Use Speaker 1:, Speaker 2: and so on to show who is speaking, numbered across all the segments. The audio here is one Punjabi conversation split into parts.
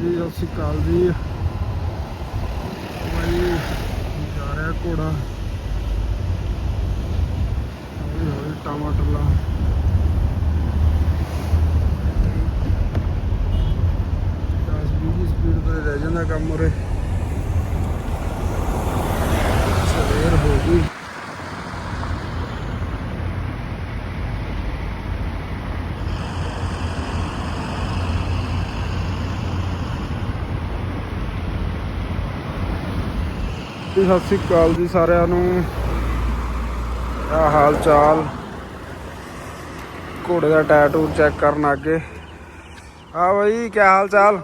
Speaker 1: ਜੀ, ਸਤਿ ਸ਼੍ਰੀ ਅਕਾਲ ਜੀ। ਭਾਈ, ਜਾ ਰਿਹਾ ਘੋੜਾ। ਹੋਈ ਹੌਲੀ ਟਮਾਟਰ ਲਾ ਦਸ ਵੀਹ ਸਪੀਡ ਤੇ ਰਹਿ ਜਾਂਦਾ ਕੰਮ ਉਰੇ। ਸਵੇਰ ਹੋ ਗਈ। ਜੀ ਸਤਿ ਸ਼੍ਰੀ ਅਕਾਲ ਜੀ ਸਾਰਿਆਂ ਨੂੰ। ਆ ਹਾਲ ਚਾਲ। ਘੋੜੇ ਦਾ ਟੈਟੂ ਚੈੱਕ ਕਰਨ ਅੱਗੇ। ਆ ਬਈ ਕੀ ਹਾਲ ਚਾਲ?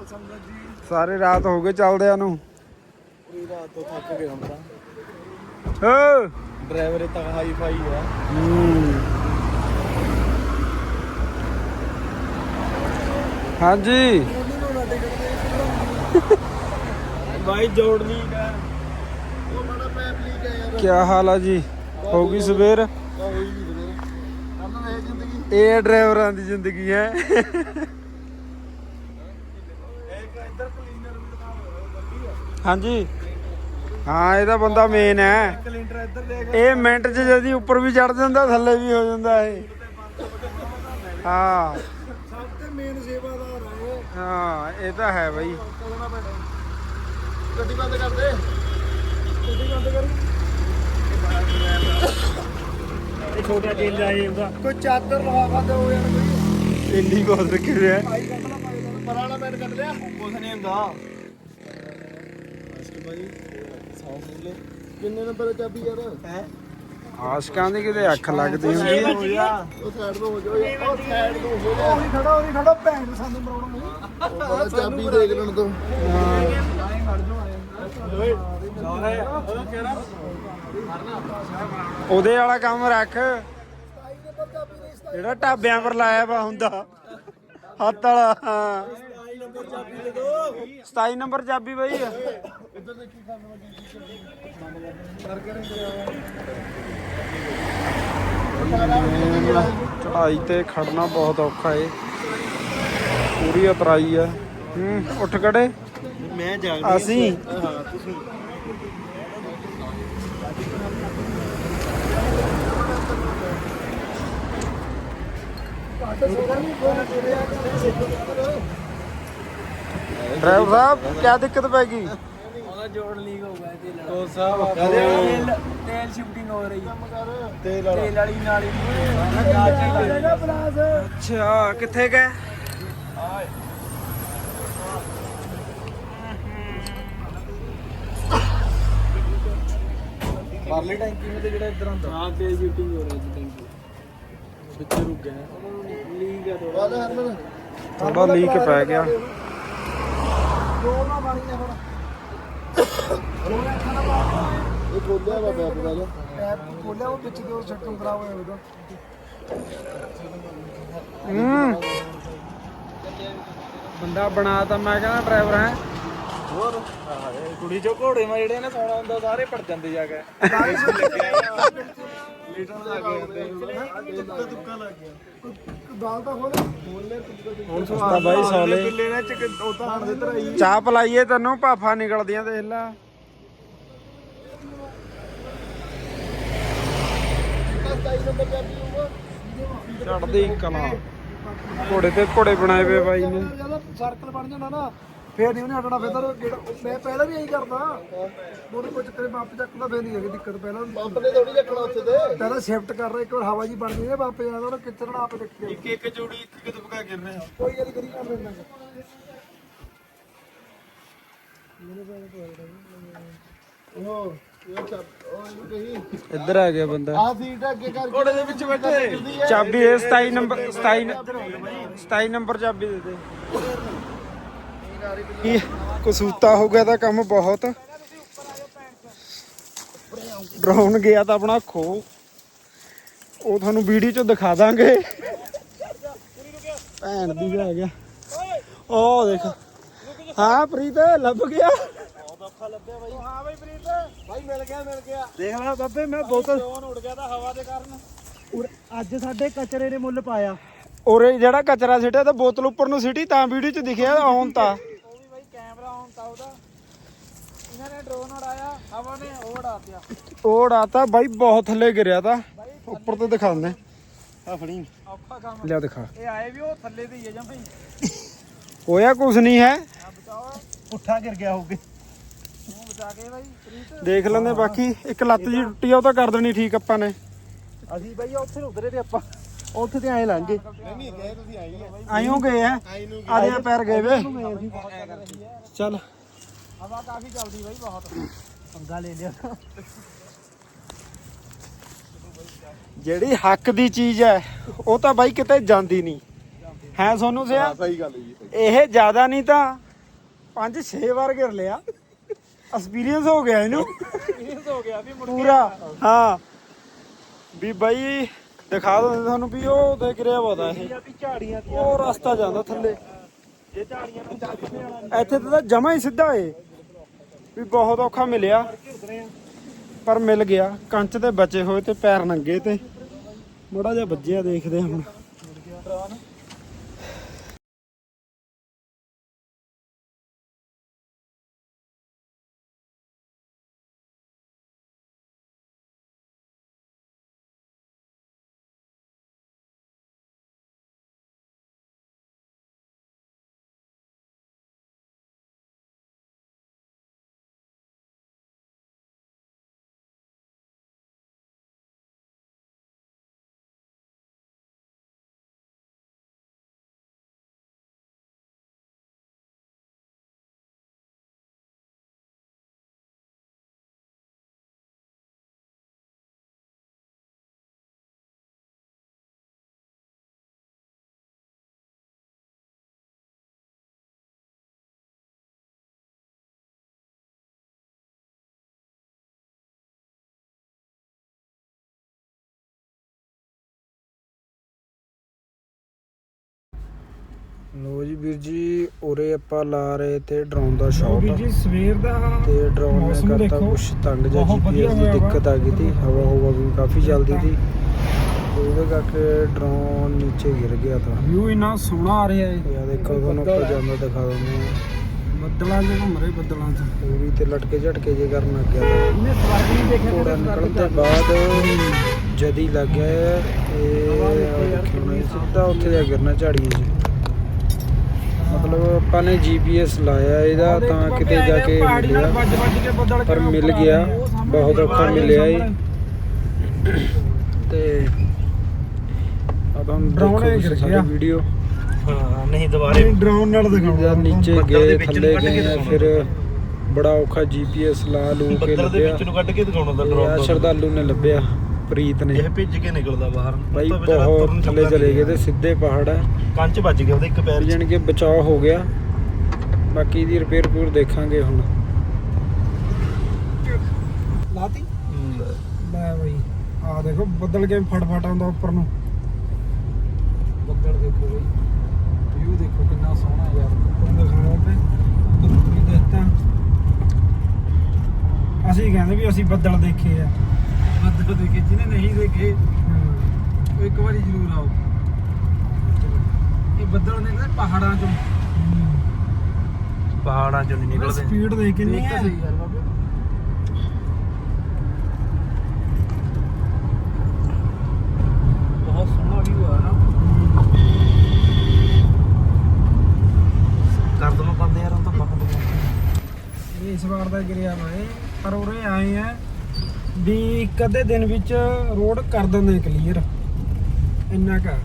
Speaker 1: ਸਾਰੇ ਰਾਤ ਹੋ ਗਏ ਚੱਲਦਿਆਂ ਨੂੰ।
Speaker 2: ਪੂਰੀ ਰਾਤ ਤੋਂ ਥੱਕ ਗਿਆ ਹੁੰਦਾ
Speaker 1: ਓ
Speaker 2: ਡਰਾਈਵਰ ਤਾਂ ਹਾਈ ਫਾਈ ਆ।
Speaker 1: ਹੂੰ। ਹਾਂਜੀ।
Speaker 2: ਬਾਈ ਜੋੜ ਲਈ ਕਾ ਉਹ ਮਾੜਾ ਪੈਪ ਲੀਕ ਆ ਯਾਰ
Speaker 1: ਕੀ ਹਾਲ ਆ ਜੀ? ਹੋ ਗਈ ਸਵੇਰ?
Speaker 2: ਇਹ
Speaker 1: ਡਰਾਈਵਰਾਂ ਦੀ ਜ਼ਿੰਦਗੀ ਹੈ। ਹਾਂਜੀ। ਹਾਂ ਇਹਦਾ ਬੰਦਾ ਮੇਨ ਹੈ। ਇਹ ਮਿੰਟ 'ਚ ਜਦੀ ਉੱਪਰ ਵੀ ਚੜ ਜਾਂਦਾ, ਥੱਲੇ ਵੀ ਹੋ ਜਾਂਦਾ ਇਹ। ਹਾਂ।
Speaker 2: ਸਭ ਤੋਂ ਮੇਨ ਸੇਵਾਦਾਰ ਆ
Speaker 1: ਹਾਂ, ਇਹ ਤਾਂ ਹੈ ਬਾਈ।
Speaker 2: ਗੱਡੀ ਬੰਦ ਕਰ ਦੇ। ਗੱਡੀ ਬੰਦ ਕਰ। ਇਹ ਛੋਟਾ ਚੇਂਜ ਆਏ ਉਹਦਾ। ਕੋਈ ਚਾਦਰ ਲਵਾਵਾ ਦੇ ਹੋ ਯਾਰ ਕੋਈ।
Speaker 1: ਇੰਨੀ ਬਹੁਤ ਰੱਖੀ ਰਿਹਾ
Speaker 2: ਭਾਈ ਕੱਢ ਲਾ ਭਾਈ ਦਾ ਪਰਾਲਾ ਪੈਨ ਕੱਢ ਲਿਆ। ਕੁਛ ਨਹੀਂ ਹੁੰਦਾ। ਅਸਕ ਭਾਈ ਸਾਫ਼ ਲੈ ਕਿੰਨੇ ਨੰਬਰ ਚਾਬੀ ਯਾਰ? ਹੈ?
Speaker 1: ਆਸ਼ਕਾਂ ਦੀ ਕਿਤੇ ਅੱਖ ਲੱਗਦੀ ਹੁੰਦੀ ਹੈ।
Speaker 2: ਹੋ ਜਾ ਉਹ ਸਾਈਡ ਤੋਂ ਹੋ ਜਾ ਉਹ ਸਾਈਡ ਤੋਂ ਹੋ ਜਾ ਉਹੀ ਖੜਾ ਉਹੀ ਖੜਾ। ਭੈਣ ਨੂੰ ਸਾਨੂੰ ਮਰਾਉਣਾ ਨਹੀਂ। ਚਾਬੀ ਦੇਖ ਲੈਣ ਤੋਂ
Speaker 1: ਉਹਦੇ ਵਾਲਾ ਕੰਮ ਰੱਖ। ਜਿਹੜਾ ਢਾਬਿਆਂ ਪਰ ਲਾਇਆ ਵਾ ਹੁੰਦਾ। ਹੱਥ ਵਾਲਾ ਹਾਂ। 27 ਨੰਬਰ ਚਾਬੀ ਬਈ ਚੜਾਈ ਤੇ ਖੜਨਾ ਬਹੁਤ ਔਖਾ ਏ। ਪੂਰੀ ਉਤਰਾਈ ਆ। ਹੂੰ ਉੱਠ ਖੜੇ।
Speaker 2: ਮੈਂ ਜਾਗ
Speaker 1: ਅਸੀਂ।
Speaker 2: ਹਾਂ ਤੁਸੀਂ।
Speaker 1: ਡਰਾਈਵਰ ਸਾਹਿਬ ਕੀ ਦਿੱਕਤ ਪੈ ਗਈ?
Speaker 3: ਉਹਦਾ ਜੋੜ ਲੀਕ ਹੋ ਗਿਆ ਤੇਲ ਵਾਲਾ
Speaker 2: ਕੋਲ ਸਾਹਿਬ
Speaker 3: ਤੇਲ ਤੇਲ ਸ਼ਿਫਟਿੰਗ ਹੋ ਰਹੀ
Speaker 2: ਤੇਲ
Speaker 3: ਤੇਲ ਵਾਲੀ ਨਾਲੀ ਗਾਜ
Speaker 1: ਅੱਛਾ ਕਿੱਥੇ ਗਏ?
Speaker 2: ਪਰਲੀ ਟੈਂਕੀ ਵਿੱਚ ਜਿਹੜਾ ਇੱਧਰ ਹੁੰਦਾ
Speaker 3: ਹਾਂ ਤੇਲ ਸ਼ਿਫਟਿੰਗ ਹੋ ਰਹੀ ਸੀ ਟੈਂਕੀ
Speaker 2: ਵਿੱਚ ਰੁਕ ਗਿਆ।
Speaker 3: ਹੈ ਥੋੜਾ
Speaker 1: ਲੀਕ ਪੈ ਗਿਆ।
Speaker 2: ਨਾ ਬਾਣੀਆਂ ਹੁਣ ਇਹ ਖੋਲਿਆ ਵਾ ਬੈਬ ਦਾ ਪੈਪ ਖੋਲਿਆ ਉਹ ਵਿੱਚ ਦੋ ਛੱਟੂ ਖਰਾਬ ਹੋਇਆ ਉਹਦਾ
Speaker 1: ਹੂੰ। ਬੰਦਾ ਬਣਾ ਤਾਂ ਮੈਂ ਕਹਿੰਦਾ ਡਰਾਈਵਰ ਹੈ।
Speaker 2: ਹੋਰ ਕੁੜੀ ਚੋਂ ਘੋੜੇ ਮਾ ਜਿਹੜੇ ਨੇ ਸੌਣਾ ਹੁੰਦਾ ਸਾਰੇ ਪੜ ਜਾਂਦੇ ਜਾ ਕੇ। ਲੀਟਰ ਲੱਗ ਜਾਂਦੇ ਤੁੱਕਾ ਲੱਗ ਗਿਆ। ਦਾਲ ਤਾਂ ਖੋਲੇ। ਖੋਲੇ
Speaker 1: ਹੁਣ ਸੁਸਤਾ ਬਾਈ ਸੌਲੇ।
Speaker 2: ਪਿੱਲੇ ਨੇ ਚ ਉਹ ਤਾਂ ਹਣ ਦੇ ਧਰਾਈ
Speaker 1: ਚਾਹ ਪਲਾਈਏ ਤੈਨੂੰ ਭਾਫਾ ਨਿਕਲਦੀਆਂ ਦੇਖ ਲੈ। ਚੜਦੀ ਕਲਾ। ਘੋੜੇ ਤੇ ਘੋੜੇ ਬਣਾਏ ਵੇ ਬਾਈ ਨੇ।
Speaker 2: ਸਰਕਲ ਬਣ ਜਾਂਦਾ ਨਾ ਫੇਰ ਨਹੀਂ ਉਹਨੇ ਹਟਣਾ ਫੇਰ ਤਾਂ ਗੇੜਾ ਮੈਂ ਪਹਿਲਾਂ ਵੀ ਇਹੀ ਕਰਦਾ। ਉਹਨੂੰ ਕੋਈ ਚੱਕਰ ਪੰਪ ਚੱਕਦਾ ਫੇਰ ਨਹੀਂ ਹੈਗੀ ਦਿੱਕਤ ਪਹਿਲਾਂ ਪੰਪ ਨੇ ਥੋੜੀ ਰੱਖਣਾ ਉੱਥੇ ਤੇ। ਪਹਿਲਾਂ ਸ਼ਿਫਟ ਕਰ ਰਿਹਾ ਇੱਕ ਵਾਰ ਹਵਾ ਜੀ ਬਣ ਗਈ ਹੈ ਪੰਪ ਜਾਂਦਾ ਉਹਨੂੰ ਕਿੱਥੇ ਨਾ ਆਪੇ ਦੇਖੀ ਇੱਕ ਇੱਕ ਜੋੜੀ ਇੱਕ ਇੱਕ ਦਬਕਾ ਗਿਰ ਰਿਹਾ। ਕੋਈ ਗੱਲ ਕਰੀ ਕਰ ਲੈਂਦਾ ਉਹ ਇਹ ਚੱਪ ਉਹ ਇਹਨੂੰ ਕਹੀ?
Speaker 1: ਇੱਧਰ ਆ ਗਿਆ ਬੰਦਾ।
Speaker 2: ਆ ਸੀਟ ਅੱਗੇ ਕਰਕੇ ਘੋੜੇ ਦੇ ਵਿੱਚ ਬੈਠੇ
Speaker 1: ਚਾਬੀ ਇਹ 27 ਨੰਬਰ 27 27 ਨੰਬਰ ਚਾਬੀ ਦੇ ਦੇ। ਕੀ ਕਸੂਤਾ ਹੋ ਗਿਆ ਤਾਂ ਕੰਮ ਬਹੁਤ। ਡਰਾਉਣ ਗਿਆ ਤਾਂ ਆਪਣਾ ਖੋ। ਉਹ ਤੁਹਾਨੂੰ ਵੀਡੀਓ ਚ ਦਿਖਾ ਦਾਂਗੇ। ਭੈਣ ਦੀ ਆ ਗਿਆ। ਉਹ ਦੇਖ। ਹਾਂ, ਪ੍ਰੀਤ, ਲੱਭ ਗਿਆ।
Speaker 2: ਹਾਂ ਬਈ ਪ੍ਰੀਤ ਭਾਈ ਮਿਲ ਗਿਆ ਮਿਲ ਗਿਆ
Speaker 1: ਦੇਖ ਲੈ ਬਾਬੇ, ਮੈਂ ਬੋਤਲ
Speaker 2: ਫੋਨ ਉੱਡ ਗਿਆ ਤਾਂ ਹਵਾ ਦੇ ਕਾਰਨ
Speaker 3: ਅੱਜ ਸਾਡੇ ਕਚਰੇ ਨੇ ਮੁੱਲ ਪਾਇਆ।
Speaker 1: ਉਰੇ ਜਿਹੜਾ ਕਚਰਾ ਸਿੱਟਿਆ ਤਾਂ ਬੋਤਲ ਉੱਪਰ ਨੂੰ ਸਿੱਟੀ ਤਾਂ ਵੀਡੀਓ ਚ ਦਿਖਿਆ ਆਉਣ ਤਾਂ।
Speaker 4: ਉਹਦਾ। ਇਹਨਾਂ ਨੇ ਡਰੋਨ ਉਡਾਇਆ ਹਵਾ ਨੇ ਉਹ ਉਡਾ ਦਿਆ
Speaker 1: ਉਹ ਉਡਾਤਾ ਬਾਈ ਬਹੁਤ ਥੱਲੇ ਗਿਰਿਆ ਤਾ। ਉੱਪਰ ਤੇ ਦਿਖਾ ਦਿੰਦੇ
Speaker 4: ਆ ਫੜੀ। ਔਖਾ ਕੰਮ।
Speaker 1: ਲਿਆ ਦਿਖਾ।
Speaker 4: ਇਹ ਆਏ ਵੀ ਉਹ ਥੱਲੇ ਤੇ ਹੀ ਆ ਜਮਈ
Speaker 1: ਹੋਇਆ ਕੁਝ ਨਹੀਂ ਹੈ।
Speaker 4: ਆ ਬਚਾਓ।
Speaker 5: ਪੁੱਠਾ ਗਿਰ ਗਿਆ ਹੋਊਗੇ
Speaker 4: ਮੂੰਹ ਬਚਾ ਕੇ ਬਾਈ ਪ੍ਰੀਤ।
Speaker 1: ਦੇਖ ਲੈਂਦੇ ਬਾਕੀ ਇੱਕ ਲੱਤ ਜੀ ਟੁੱਟੀ ਆ ਉਹ ਤਾਂ ਕਰ ਦੇਣੀ ਠੀਕ ਆਪਾਂ ਨੇ।
Speaker 4: ਅਸੀਂ ਬਾਈ ਉੱਥੇ ਨੂੰ ਉਤਰੇ ਤੇ ਆਪਾਂ। ਉੱਥੇ ਤੇ ਆਏ ਲੰਘੇ।
Speaker 1: ਆਇਓ ਗਏ ਆ। ਆਦੇ ਪੈਰ ਗਏ ਵੇ। ਚੱਲ।
Speaker 4: ਹਵਾ ਕਾਫੀ ਚੱਲਦੀ ਬਾਈ ਬਹੁਤ। ਪੰਗਾ ਲੈ ਲਿਆ।
Speaker 1: ਜਿਹੜੀ ਹੱਕ ਦੀ ਚੀਜ਼ ਹੈ ਉਹ ਤਾਂ ਬਾਈ ਕਿਤੇ ਜਾਂਦੀ ਨਹੀਂ। ਹੈ ਸੋਨੂੰ ਸਿਆ?
Speaker 5: ਸਹੀ ਗੱਲ ਜੀ
Speaker 1: ਇਹ ਜ਼ਿਆਦਾ ਨਹੀਂ ਤਾਂ 5-6 ਵਾਰ ਗਿਰ ਲਿਆ। ਐਕਸਪੀਰੀਅੰਸ ਹੋ ਗਿਆ ਇਹਨੂੰ।
Speaker 4: ਇਹ ਹੋ ਗਿਆ ਵੀ ਮੁੜ
Speaker 1: ਪੂਰਾ ਹਾਂ। ਵੀ ਬਾਈ ਦਿਖਾ ਦਿੰਦੇ ਤੁਹਾਨੂੰ ਵੀ ਉਹ ਤੇ ਗਿਰਿਆ ਪਤਾ ਇਹ।
Speaker 4: ਝਾੜੀਆਂ
Speaker 1: ਉਹ ਰਸਤਾ ਜਾਂਦਾ ਥੱਲੇ।
Speaker 4: ਝਾੜੀਆਂ ਨੂੰ
Speaker 1: ਇੱਥੇ ਤਾਂ ਜਮਾ ਹੀ ਸਿੱਧਾ ਏ। ਵੀ ਬਹੁਤ ਔਖਾ ਮਿਲਿਆ। ਪਰ ਮਿਲ ਗਿਆ। ਕੰਚ ਤੇ ਬਚੇ ਹੋਏ ਤੇ ਪੈਰ ਨੰਗੇ ਤੇ। ਮੋੜਾ ਜਿਹਾ ਵੱਜਿਆ ਦੇਖਦੇ ਹਾਂ ਹੁਣ। ਲੋ ਜੀ ਵੀਰ ਜੀ ਉਰੇ ਆਪਾਂ ਲਾ ਰਹੇ ਤੇ ਡਰੋਨ ਦਾ ਸ਼ਾਟ
Speaker 4: ਜੀ ਸਵੇਰ ਦਾ
Speaker 1: ਤੇ ਡਰੋਨ ਨੇ ਕਰਤਾ ਕੁਛ ਤੰਗ ਜਾਂ
Speaker 4: ਬਹੁਤ ਵਧੀਆ
Speaker 1: ਜੀਪੀਐਸ ਦੀ। ਦਿੱਕਤ ਆ ਗਈ ਸੀ ਹਵਾ ਹਵਾ ਵੀ ਕਾਫੀ ਚੱਲਦੀ ਸੀ। ਉਹਦੇ ਕਰਕੇ ਡਰੋਨ ਨੀਚੇ ਗਿਰ ਗਿਆ ਤਾਂ।
Speaker 4: ਵਿਊ ਇੰਨਾ ਸੋਹਣਾ ਆ ਰਿਹਾ ਹੈ
Speaker 1: ਇਹ ਦੇਖੋ ਤੁਹਾਨੂੰ ਉੱਪਰ ਜਾਂਦਾ ਦਿਖਾ ਦਿੰਦੇ ਆ
Speaker 4: ਬੱਦਲਾਂ ਦੇ ਘੁੰਮ ਰਹੇ ਬੱਦਲਾਂ 'ਚ।
Speaker 1: ਪੂਰੀ ਤੇ ਲਟਕੇ ਝਟਕੇ ਜੇ ਕਰਨ ਲੱਗ ਗਿਆ ਤਾਂ।
Speaker 4: ਇਹਨੇ ਸਵਰਗ ਨਹੀਂ ਦੇਖਿਆ
Speaker 1: ਘੋੜਾ ਨਿਕਲਣ ਤੋਂ ਬਾਅਦ ਜਦੀ ਲੱਗ ਗਿਆ ਇਹ ਸਿੱਧਾ ਉੱਥੇ ਜਾ ਗਿਰਨਾ ਝਾੜੀਆਂ 'ਚ। ਮਤਲਬ ਆਪਾਂ ਨੇ ਜੀਪੀਐਸ ਲਾਇਆ ਇਹਦਾ ਤਾਂ ਕਿਤੇ ਜਾ ਕੇ ਮਿਲਿਆ। ਪਰ ਮਿਲ ਗਿਆ ਬਹੁਤ ਔਖਾ ਮਿਲਿਆ ਇਹ। ਤੇ ਆ ਤੁਹਾਨੂੰ
Speaker 4: Drone
Speaker 1: ਦੇਖੋ। ਸਾਡੀ ਵੀਡੀਓ
Speaker 4: ਹਾਂ ਨਹੀਂ ਦੁਬਾਰੇ ਡਰੋਨ ਨਾਲ
Speaker 1: ਜਦ ਨੀਚੇ ਗਏ ਥੱਲੇ ਗਏ ਫਿਰ ਬੜਾ ਔਖਾ ਜੀਪੀਐਸ ਲਾ ਲੂ ਕੇ
Speaker 6: ਬੱਦਲ ਦੇ
Speaker 1: ਲੱਭਿਆ।
Speaker 6: ਵਿੱਚ ਨੂੰ ਕੱਢ ਕੇ ਦਿਖਾਉਣਾ ਦਾ।
Speaker 1: ਆਹ ਸ਼ਰਧਾਲੂ ਨੇ ਲੱਭਿਆ। ਪ੍ਰੀਤ ਨੇ।
Speaker 6: ਇਹ ਭਿੱਜ ਕੇ ਨਿਕਲਦਾ ਬਾਹਰ।
Speaker 1: ਬਾਈ
Speaker 6: ਉਹ ਤਾਂ ਵਿਚਾਰਾ
Speaker 1: ਬਹੁਤ
Speaker 6: ਤੁਰਨ
Speaker 1: ਥੱਲੇ ਚਲੇ ਗਏ ਤੇ ਸਿੱਧੇ ਪਹਾੜ ਹੈ
Speaker 6: ਕੰਚ ਵੱਜ ਗਿਆ ਉਹਦੇ ਇੱਕ ਪੈਰ 'ਚ।
Speaker 1: ਜਾਣ ਕੇ ਬਚਾਅ ਹੋ ਗਿਆ। ਬਾਕੀ ਦੀ ਰਿਪੇਅਰ ਪੂਰ ਦੇਖਾਂਗੇ ਹੁਣ।
Speaker 4: ਲਾਤੀ? ਲੈ ਬਈ ਆ ਦੇਖੋ ਬੱਦਲ ਕਿਵੇਂ ਫਟਫਟ ਆਉਂਦਾ ਉੱਪਰ ਨੂੰ। ਬੱਦਲ ਦੇਖੋ ਬਈ। ਵਿਊ ਦੇਖੋ ਕਿੰਨਾ ਸੋਹਣਾ ਯਾਰ। ਉੱਪਰ ਦਿਖਾਓ ਤੇ ਉੱਪਰ ਦੇਖਤਾ ਅਸੀਂ ਕਹਿੰਦੇ ਵੀ ਅਸੀਂ ਬੱਦਲ ਦੇਖੇ ਆ। ਬੱਦਲ ਦੇਖੇ ਜਿਹਨੇ ਨਹੀਂ ਦੇਖੇ ਉਹ ਇੱਕ ਵਾਰੀ ਜ਼ਰੂਰ ਆਓ। ਇਹ ਬੱਦਲ ਨੇ ਨਾ ਪਹਾੜਾਂ ਚੋਂ।
Speaker 6: ਪਹਾੜਾਂ 'ਚੋਂ ਨਹੀਂ ਨਿਕਲਦੇ।
Speaker 4: ਸਪੀਡ ਦੇ ਕਿੰਨੀ ਹੈ ਬਹੁਤ ਸੋਹਣਾ ਵਿਊ ਆ ਨਾ।
Speaker 6: ਕਰ ਦਵਾਂ ਬੰਦ ਯਾਰ ਉਹ ਤਾਂ ਬੰਦ
Speaker 4: ਇਹ ਇਸ ਵਾਰ ਦਾ ਗਿਰਿਆ ਇਹ। ਪਰ ਉਰੇ ਆਏ ਆ। ਵੀ ਇੱਕ ਅੱਧੇ ਦਿਨ ਵਿੱਚ ਰੋਡ ਕਰ ਦਿੰਦੇ ਕਲੀਅਰ ਇੰਨਾ ਕਾ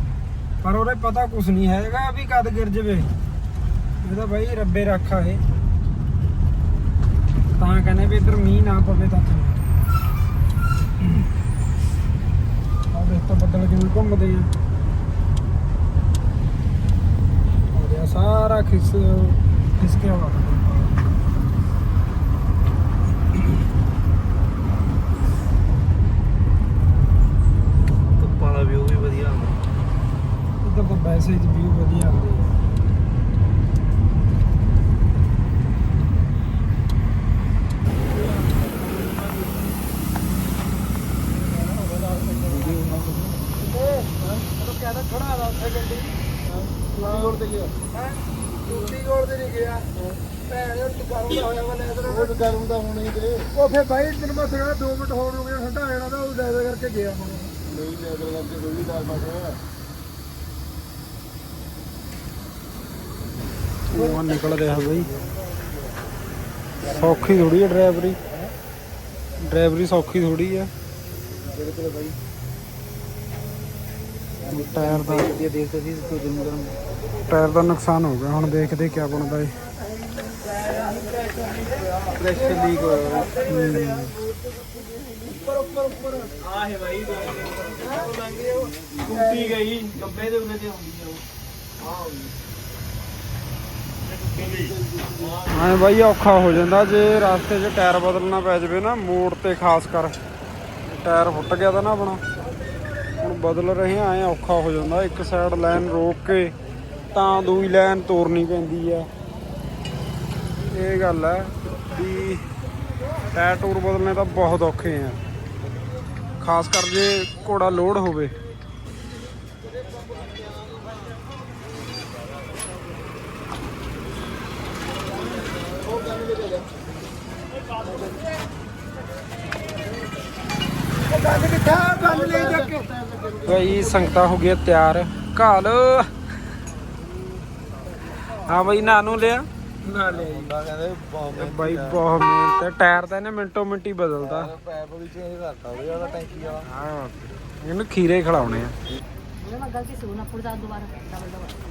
Speaker 4: ਪਰ ਉਰੇ ਪਤਾ ਕੁਝ ਨਹੀਂ ਹੈਗਾ ਵੀ ਕਦ ਗਿਰ ਜਵੇ। ਇਹ ਤਾਂ ਰੱਬੇ ਰੱਖਾ ਹੈ ਤਾਂ ਕਹਿੰਦੇ ਵੀ ਇੱਧਰ ਮੀਂਹ ਨਾ ਪਵੇ ਤਾਂ ਆ ਦੇਖ ਤਾਂ ਬੱਦਲ ਕਿਵੇਂ ਘੁੰਮਦੇ ਆ। ਆ ਸਾਰਾ ਖਿਸ ਖਿਸਕਿਆ ਵਾ
Speaker 6: ਧੁੱਪਾਂ ਦਾ ਵਿਊ ਵੀ ਵਧੀਆ ਆਉਂਦਾ
Speaker 4: ਇੱਧਰ ਤਾਂ ਵੈਸੇ ਹੀ ਵਿਊ ਵਧੀਆ ਆਉਂਦੇ ਆ ਖੜਾ ਦਾ
Speaker 2: ਹੋਣਾ ਤੇ ਉਹ ਫਿਰ ਬਾਈ ਤੈਨੂੰ ਮੈਂ ਕਿਹਾ 2 ਮਿੰਟ ਹੋਰ ਹੋ ਗਏ ਠੰਡਾ ਹੋ ਜਾਣਾ ਤਾਂ ਉਹ ਲੈਦਰ ਕਰਕੇ ਗਿਆ ਹੁਣ। ਨਹੀਂ ਲੈਦਰ ਕਰਕੇ ਕੋਈ ਵੀ ਦਾਲ ਮਾਰ
Speaker 1: ਉਹ ਨਿਕਲ ਰਿਹਾ ਬਈ। ਸੌਖੀ ਥੋੜੀ ਹੈ ਡਰਾਈਵਰੀ। ਡਰਾਈਵਰੀ ਸੌਖੀ ਥੋੜੀ ਹੈ
Speaker 2: ਬਾਈ
Speaker 1: ਟਾਇਰ ਦਾ ਟਾਇਰ ਦਾ ਨੁਕਸਾਨ ਹੋ ਗਿਆ। ਹੁਣ ਦੇਖਦੇ ਕੀ ਬਣਦਾ ਏ।
Speaker 2: ਪ੍ਰੈਸ਼ਰ ਲੀਕ ਹੋਇਆ।
Speaker 6: ਟੁੱਟੀ ਗਈ ਕੱਪੇ ਦੇ ਉਹਨੇ ਤੇ ਆਉਂਦੀ ਆ
Speaker 1: ਹਾਂ ਬਾਈ, ਔਖਾ ਹੋ ਜਾਂਦਾ ਜੇ ਰਸਤੇ 'ਚ ਟਾਇਰ ਬਦਲਣਾ ਪੈ ਜਾਵੇ ਨਾ, ਮੋੜ ਤੇ ਖਾਸ ਕਰ। ਟਾਇਰ ਫੁੱਟ ਗਿਆ ਤਾਂ ਨਾ ਆਪਣਾ। ਹੁਣ ਬਦਲ ਰਹੇ ਆ, ਐ ਔਖਾ ਹੋ ਜਾਂਦਾ। ਇੱਕ ਸਾਈਡ ਲਾਈਨ ਰੋਕ ਕੇ ਤਾਂ ਦੂਈ ਲਾਈਨ ਤੋਰਨੀ ਪੈਂਦੀ ਆ। ਇਹ ਗੱਲ ਹੈ ਵੀ ਟਾਇਰ ਟੂਰ ਬਦਲਣੇ ਤਾਂ ਬਹੁਤ ਔਖੇ ਆ। ਖਾਸ ਕਰ ਜੇ ਘੋੜਾ ਲੋਡ ਹੋਵੇ
Speaker 2: ਉਹ ਗੱਲ ਕਿੱਥਾ ਗੱਲ ਲਈ ਜਾ ਕੇ
Speaker 1: ਭਾਈ ਸੰਗਤਾਂ ਹੋ ਗਈਆਂ ਤਿਆਰ। ਘਾਲ। ਹਾਂ ਬਈ ਨਾ ਨੂੰ ਲਿਆ।
Speaker 2: ਨਾ ਲਿਆ ਕਹਿੰਦੇ
Speaker 1: ਬਹੁਤ ਮਿਹਨਤ ਹੈ ਟਾਇਰ ਤਾਂ ਇਹਨੇ ਮਿੰਟੋ ਮਿੰਟੀ ਬਦਲਦਾ।
Speaker 2: ਪੈਪ ਵੀ ਚੇਂਜ ਕਰਤਾ ਉਹਦੇ ਵਾਲਾ ਟੈਂਕੀ ਵਾਲਾ।
Speaker 1: ਹਾਂ। ਇਹਨੂੰ ਖੀਰੇ ਖਿਲਾਉਣੇ ਆ।
Speaker 7: ਇਹ ਮੈਂ ਗਲਤੀ ਸੁਣਾ ਪੁਰਦਾ ਦੁਬਾਰਾ
Speaker 1: ਡਬਲ ਡਬਲ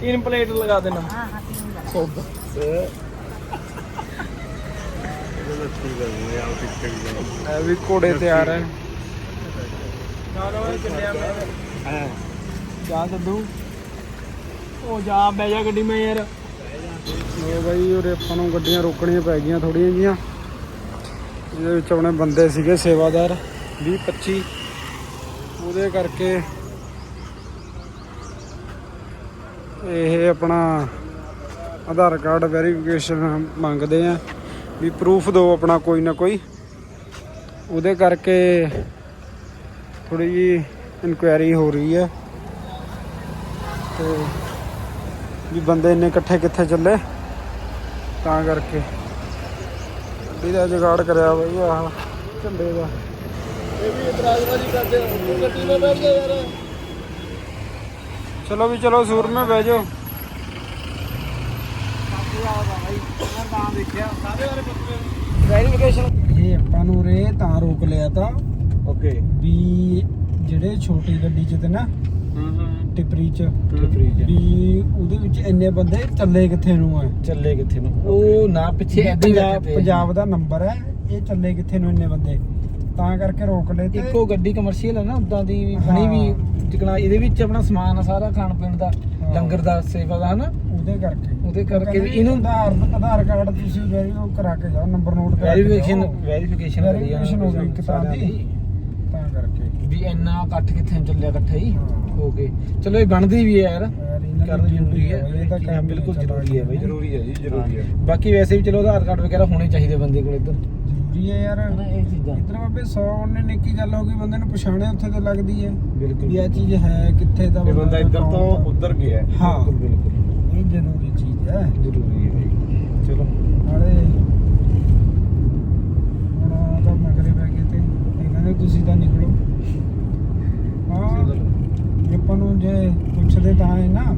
Speaker 3: तीन प्लेट लगा देना
Speaker 7: हाँ हाँ तीन लगा
Speaker 1: ਇਹ ਵੀ ਘੋੜੇ ਤਿਆਰ ਹੈ
Speaker 3: ਜਾ ਦੱਦੂ ਉਹ ਜਾ ਬਹਿ ਜਾ ਗੱਡੀ ਮੈਂ ਯਾਰ
Speaker 1: ਇਹ ਬਾਈ ਉਰੇ ਆਪਾਂ ਨੂੰ ਗੱਡੀਆਂ ਰੋਕਣੀਆਂ ਪੈ ਗਈਆਂ ਥੋੜੀਆਂ ਜੀਆਂ ਇਹਦੇ ਵਿੱਚ ਆਪਣੇ ਬੰਦੇ ਸੀਗੇ ਸੇਵਾਦਾਰ 20 25 ਉਹਦੇ ਕਰਕੇ ਇਹ ਆਪਣਾ ਆਧਾਰ ਕਾਰਡ ਵੈਰੀਫਿਕੇਸ਼ਨ ਮੰਗਦੇ ਆ ਵੀ ਪ੍ਰੂਫ ਦਿਓ ਆਪਣਾ ਕੋਈ ਨਾ ਕੋਈ। ਉਹਦੇ ਕਰਕੇ ਥੋੜੀ ਜੀ ਇਨਕੁਆਇਰੀ ਹੋ ਰਹੀ ਹੈ ਤੇ ਵੀ ਬੰਦੇ ਇੰਨੇ ਇਕੱਠੇ ਕਿੱਥੇ ਚੱਲੇ? ਤਾਂ ਕਰਕੇ। ਗੱਡੀ ਦਾ ਜੁਗਾੜ ਕਰਿਆ ਬਈ ਆਹ ਝੰਡੇ ਦਾ।
Speaker 2: ਇਹ ਵੀ ਇਤਰਾਜ਼ਬਾਜ਼ੀ ਕਰਦੇ ਗੱਡੀ ਵਿੱਚ ਬੈਠ ਗਿਆ ਯਾਰ।
Speaker 1: ਚਲੋ ਵੀ ਚਲੋ ਸੂਰ ਮੇ ਬਹਿ ਜਾਓ।
Speaker 3: ਵੈਰੀਫਿਕੇਸ਼ਨ ਇਹ ਆਪਾਂ ਨੂੰ ਰੇ ਤਾਂ ਰੋਕ ਲਿਆ ਤਾਂ।
Speaker 2: ओके
Speaker 3: ਵੀ ਜਿਹੜੇ ਛੋਟੀ ਗੱਡੀ ਚ ਤੇ ਨਾ ਟਿਪਰੀ ਚ
Speaker 2: ਟਿਪਰੀ ਚ।
Speaker 3: ਵੀ ਉਹਦੇ ਵਿੱਚ ਇੰਨੇ ਬੰਦੇ ਚੱਲੇ ਕਿੱਥੇ ਨੂੰ ਆ?
Speaker 2: ਚੱਲੇ ਕਿੱਥੇ ਨੂੰ?
Speaker 3: ਉਹ ਨਾ ਪਿੱਛੇ ਪੰਜਾਬ ਪੰਜਾਬ ਦਾ ਨੰਬਰ ਹੈ ਇਹ ਚੱਲੇ ਕਿੱਥੇ ਨੂੰ ਇੰਨੇ ਬੰਦੇ? ਤਾਂ ਕਰਕੇ ਰੋਕ ਲਏ ਤੇ
Speaker 4: ਇੱਕੋ ਗੱਡੀ ਕਮਰਸ਼ੀਅਲ ਹੈ ਨਾ ਉਦਾਂ ਦੀ ਵੀ। ਬਣੀ ਵੀ ਟਿਕਣਾ ਇਹਦੇ ਵਿੱਚ ਆਪਣਾ ਸਮਾਨ ਆ ਸਾਰਾ ਖਾਣ ਪੀਣ ਦਾ। ਲੰਗਰ ਦਾ ਸੇਵਾ ਦਾ ਹਨਾ?
Speaker 3: ਉਹਦੇ ਕਰਕੇ।
Speaker 4: ਉਹਦੇ ਕਰਕੇ ਵੀ
Speaker 3: ਇਹਨੂੰ ਆਧਾਰ ਆਧਾਰ ਕਾਰਡ ਤੁਸੀਂ ਵੈਰੀਫਾਈ ਕਰਾ ਕੇ ਜਾਓ ਨੰਬਰ ਨੋਟ ਕਰਾ ਕੇ
Speaker 4: ਵੈਰੀਫਿਕੇਸ਼ਨ। ਵੈਰੀਫਿਕੇਸ਼ਨ
Speaker 3: ਹੋ ਗਈ ਤਰ੍ਹਾਂ ਦੀ। ਤਾਂ ਕਰਕੇ।
Speaker 4: ਵੀ ਇੰਨਾ ਇਕੱਠ ਕਿੱਥੇ ਚੱਲਿਆ ਇਕੱਠਾ ਹੀ?
Speaker 3: ਹਾਂ।
Speaker 4: ਗਏ। ਚਲੋ ਇਹ ਬਣਦੀ ਵੀ ਹੈ ਯਾਰ। ਕਰਨਾ ਜ਼ਰੂਰੀ ਹੈ।
Speaker 3: ਇਹ ਤਾਂ ਕੰਮ
Speaker 4: ਬਿਲਕੁਲ ਜ਼ਰੂਰੀ ਹੈ ਬਈ।
Speaker 2: ਜ਼ਰੂਰੀ ਹੈ ਜੀ ਜ਼ਰੂਰੀ ਹੈ।
Speaker 4: ਬਾਕੀ ਵੈਸੇ ਵੀ ਚਲੋ ਆਧਾਰ ਕਾਰਡ ਵਗੈਰਾ ਹੋਣੇ ਚਾਹੀਦੇ ਬੰਦੇ ਕੋਲ ਇੱਧਰ।
Speaker 3: ਹੈ ਯਾਰ।
Speaker 4: ਹਨਾ ਇਹ ਚੀਜ਼ਾਂ
Speaker 3: ਇਧਰ ਬਾਬੇ 100 ਉਹਨੇ ਨਿੱਕੀ ਗੱਲ ਹੋ ਗਈ ਬੰਦੇ ਨੂੰ ਪਛਾਣਿਆ ਉੱਥੇ ਤੇ ਲੱਗਦੀ ਹੈ।
Speaker 4: ਬਿਲਕੁਲ।
Speaker 3: ਇਹ ਚੀਜ਼ ਹੈ ਕਿੱਥੇ ਦਾ
Speaker 2: ਇਹ ਬੰਦਾ ਇੱਧਰ ਤੋਂ
Speaker 3: ਕੌਣ ਦਾ।
Speaker 2: ਉੱਧਰ ਗਿਆ
Speaker 3: ਹਾਂ।
Speaker 4: ਬਿਲਕੁਲ ਬਿਲਕੁਲ।
Speaker 3: ਇਹ ਜ਼ਰੂਰੀ ਚੀਜ਼ ਹੈ।
Speaker 4: ਜ਼ਰੂਰੀ ਹੈ ਚਲੋ।
Speaker 3: ਨਾਲੇ ਹੁਣ ਉਹ ਤਾਂ ਮਗਰੇ ਪੈ ਗਏ ਤੇ ਇਹ ਕਹਿੰਦੇ ਤੁਸੀਂ ਤਾਂ ਨਿਕਲੋ। ਹਾਂ ਜੇ ਆਪਾਂ ਨੂੰ ਜੇ ਪੁੱਛਦੇ ਤਾਂ ਹੈ ਨਾ।